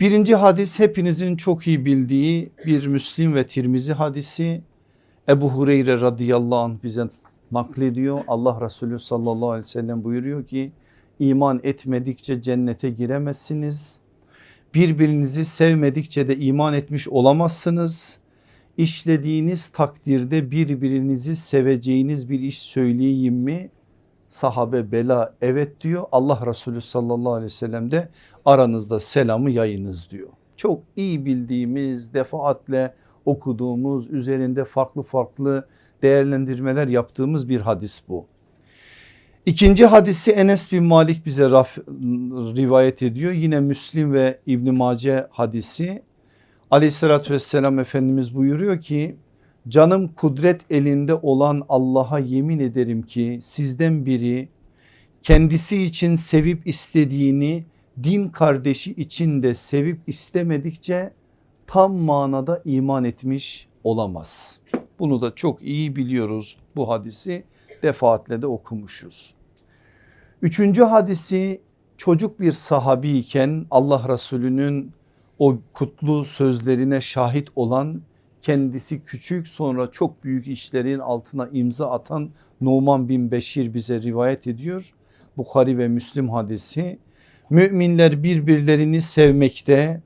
Birinci hadis hepinizin çok iyi bildiği bir Müslim ve Tirmizi hadisi. Ebu Hureyre radıyallahu anh bize naklediyor. Allah Resulü sallallahu aleyhi ve sellem buyuruyor ki iman etmedikçe cennete giremezsiniz. Birbirinizi sevmedikçe de iman etmiş olamazsınız. İşlediğiniz takdirde birbirinizi seveceğiniz bir iş söyleyeyim mi? Sahabe bela evet diyor. Allah Resulü sallallahu aleyhi ve sellem de aranızda selamı yayınız diyor. Çok iyi bildiğimiz defaatle okuduğumuz üzerinde farklı farklı değerlendirmeler yaptığımız bir hadis bu. İkinci hadisi Enes bin Malik bize rivayet ediyor. Yine Müslim ve İbn Mace hadisi. Aleyhissalatü vesselam Efendimiz buyuruyor ki canım kudret elinde olan Allah'a yemin ederim ki sizden biri kendisi için sevip istediğini din kardeşi için de sevip istemedikçe tam manada iman etmiş olamaz. Bunu da çok iyi biliyoruz bu hadisi defaatle de okumuşuz. Üçüncü hadisi çocuk bir sahabi iken Allah Resulü'nün o kutlu sözlerine şahit olan kendisi küçük sonra çok büyük işlerin altına imza atan Numan bin Beşir bize rivayet ediyor. Bukhari ve Müslim hadisi. Müminler birbirlerini sevmekte,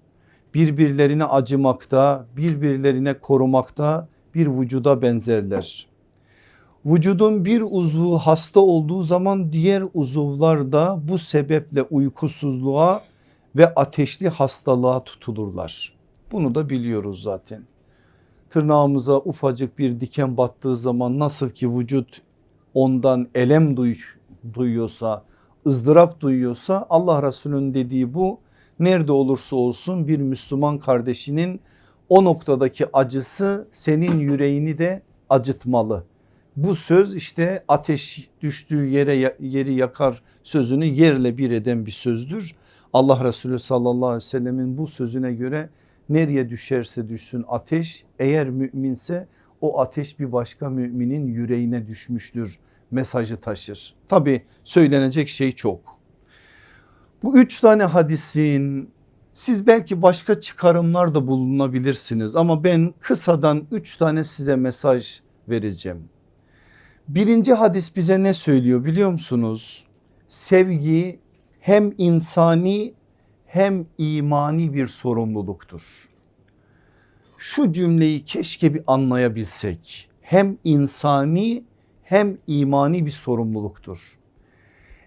birbirlerine acımakta, birbirlerine korumakta bir vücuda benzerler. Vücudun bir uzvu hasta olduğu zaman diğer uzuvlar da bu sebeple uykusuzluğa ve ateşli hastalığa tutulurlar. Bunu da biliyoruz zaten. Tırnağımıza ufacık bir diken battığı zaman nasıl ki vücut ondan elem duy, duyuyorsa, ızdırap duyuyorsa Allah Resulü'nün dediği bu. Nerede olursa olsun bir Müslüman kardeşinin o noktadaki acısı senin yüreğini de acıtmalı. Bu söz işte ateş düştüğü yere yeri yakar sözünü yerle bir eden bir sözdür. Allah Resulü sallallahu aleyhi ve sellemin bu sözüne göre nereye düşerse düşsün ateş eğer müminse o ateş bir başka müminin yüreğine düşmüştür mesajı taşır. Tabi söylenecek şey çok. Bu üç tane hadisin siz belki başka çıkarımlar da bulunabilirsiniz ama ben kısadan üç tane size mesaj vereceğim. Birinci hadis bize ne söylüyor biliyor musunuz? Sevgi hem insani hem imani bir sorumluluktur. Şu cümleyi keşke bir anlayabilsek. Hem insani hem imani bir sorumluluktur.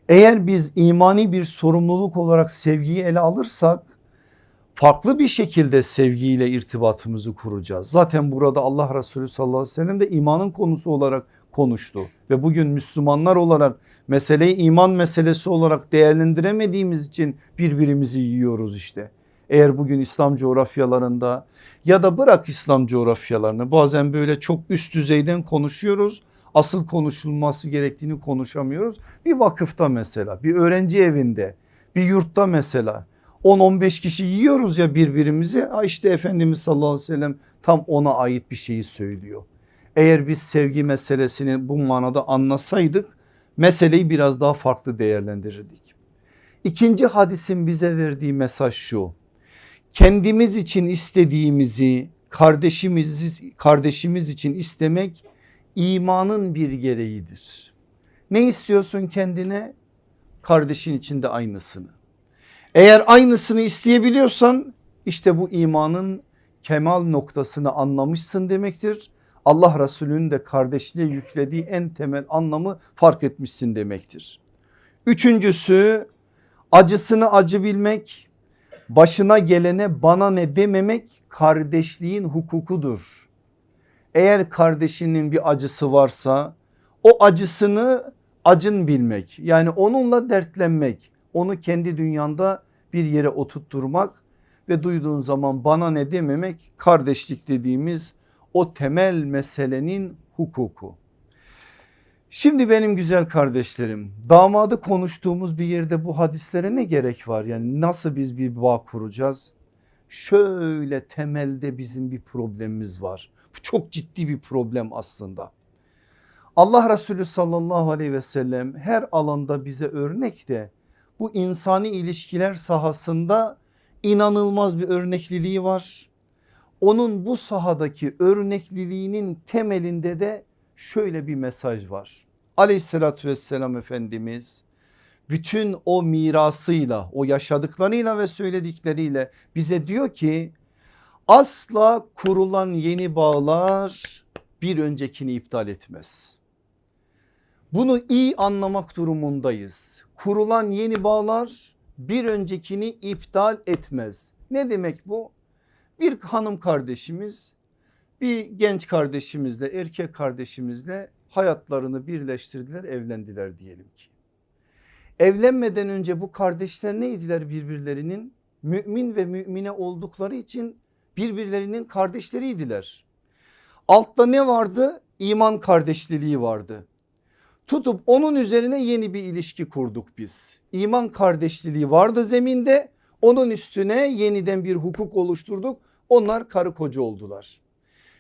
Eğer biz imani bir sorumluluk olarak sevgiyi ele alırsak farklı bir şekilde sevgiyle irtibatımızı kuracağız. Zaten burada Allah Resulü sallallahu aleyhi ve sellem de imanın konusu olarak konuştu ve bugün Müslümanlar olarak meseleyi iman meselesi olarak değerlendiremediğimiz için birbirimizi yiyoruz işte. Eğer bugün İslam coğrafyalarında ya da bırak İslam coğrafyalarını bazen böyle çok üst düzeyden konuşuyoruz. Asıl konuşulması gerektiğini konuşamıyoruz. Bir vakıfta mesela bir öğrenci evinde bir yurtta mesela 10-15 kişi yiyoruz ya birbirimizi. Ha işte Efendimiz sallallahu aleyhi ve sellem tam ona ait bir şeyi söylüyor. Eğer biz sevgi meselesini bu manada anlasaydık meseleyi biraz daha farklı değerlendirirdik. İkinci hadisin bize verdiği mesaj şu. Kendimiz için istediğimizi kardeşimiz, kardeşimiz için istemek imanın bir gereğidir. Ne istiyorsun kendine? Kardeşin için de aynısını. Eğer aynısını isteyebiliyorsan işte bu imanın kemal noktasını anlamışsın demektir. Allah Resulü'nün de kardeşliğe yüklediği en temel anlamı fark etmişsin demektir. Üçüncüsü acısını acı bilmek, başına gelene bana ne dememek kardeşliğin hukukudur. Eğer kardeşinin bir acısı varsa o acısını acın bilmek yani onunla dertlenmek onu kendi dünyanda bir yere oturtturmak ve duyduğun zaman bana ne dememek kardeşlik dediğimiz o temel meselenin hukuku. Şimdi benim güzel kardeşlerim damadı konuştuğumuz bir yerde bu hadislere ne gerek var? Yani nasıl biz bir bağ kuracağız? Şöyle temelde bizim bir problemimiz var. Bu çok ciddi bir problem aslında. Allah Resulü sallallahu aleyhi ve sellem her alanda bize örnek de bu insani ilişkiler sahasında inanılmaz bir örnekliliği var. Onun bu sahadaki örnekliliğinin temelinde de şöyle bir mesaj var. Aleyhissalatü vesselam Efendimiz bütün o mirasıyla o yaşadıklarıyla ve söyledikleriyle bize diyor ki asla kurulan yeni bağlar bir öncekini iptal etmez. Bunu iyi anlamak durumundayız. Kurulan yeni bağlar bir öncekini iptal etmez. Ne demek bu? Bir hanım kardeşimiz bir genç kardeşimizle erkek kardeşimizle hayatlarını birleştirdiler evlendiler diyelim ki. Evlenmeden önce bu kardeşler neydiler birbirlerinin? Mümin ve mümine oldukları için birbirlerinin kardeşleriydiler. Altta ne vardı? İman kardeşliliği vardı. Tutup onun üzerine yeni bir ilişki kurduk biz. İman kardeşliliği vardı zeminde. Onun üstüne yeniden bir hukuk oluşturduk. Onlar karı koca oldular.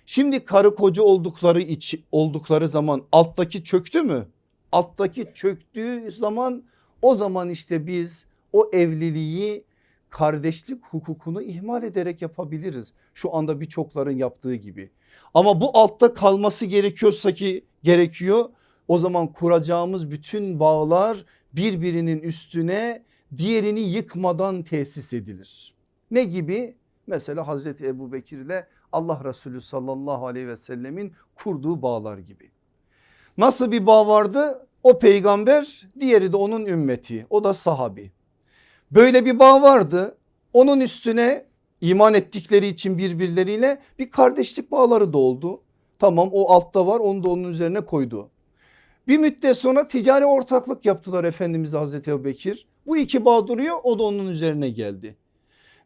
Şimdi karı koca oldukları için oldukları zaman alttaki çöktü mü? Alttaki çöktüğü zaman o zaman işte biz o evliliği kardeşlik hukukunu ihmal ederek yapabiliriz. Şu anda birçokların yaptığı gibi. Ama bu altta kalması gerekiyorsa ki gerekiyor. O zaman kuracağımız bütün bağlar birbirinin üstüne diğerini yıkmadan tesis edilir. Ne gibi? Mesela Hazreti Ebu Bekir ile Allah Resulü sallallahu aleyhi ve sellemin kurduğu bağlar gibi. Nasıl bir bağ vardı? O peygamber diğeri de onun ümmeti o da sahabi. Böyle bir bağ vardı onun üstüne iman ettikleri için birbirleriyle bir kardeşlik bağları da oldu. Tamam o altta var onu da onun üzerine koydu. Bir müddet sonra ticari ortaklık yaptılar Efendimiz Hazreti Ebu. Bu iki bağ duruyor o da onun üzerine geldi.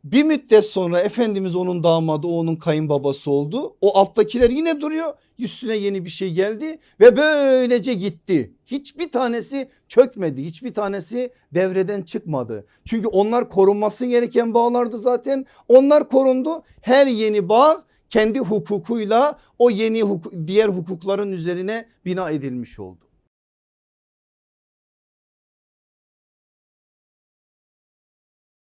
Bir müddet sonra Efendimiz onun damadı o onun kayınbabası oldu. O alttakiler yine duruyor üstüne yeni bir şey geldi ve böylece gitti. Hiçbir tanesi çökmedi hiçbir tanesi devreden çıkmadı. Çünkü onlar korunması gereken bağlardı zaten onlar korundu. Her yeni bağ kendi hukukuyla o yeni hukuk, diğer hukukların üzerine bina edilmiş oldu.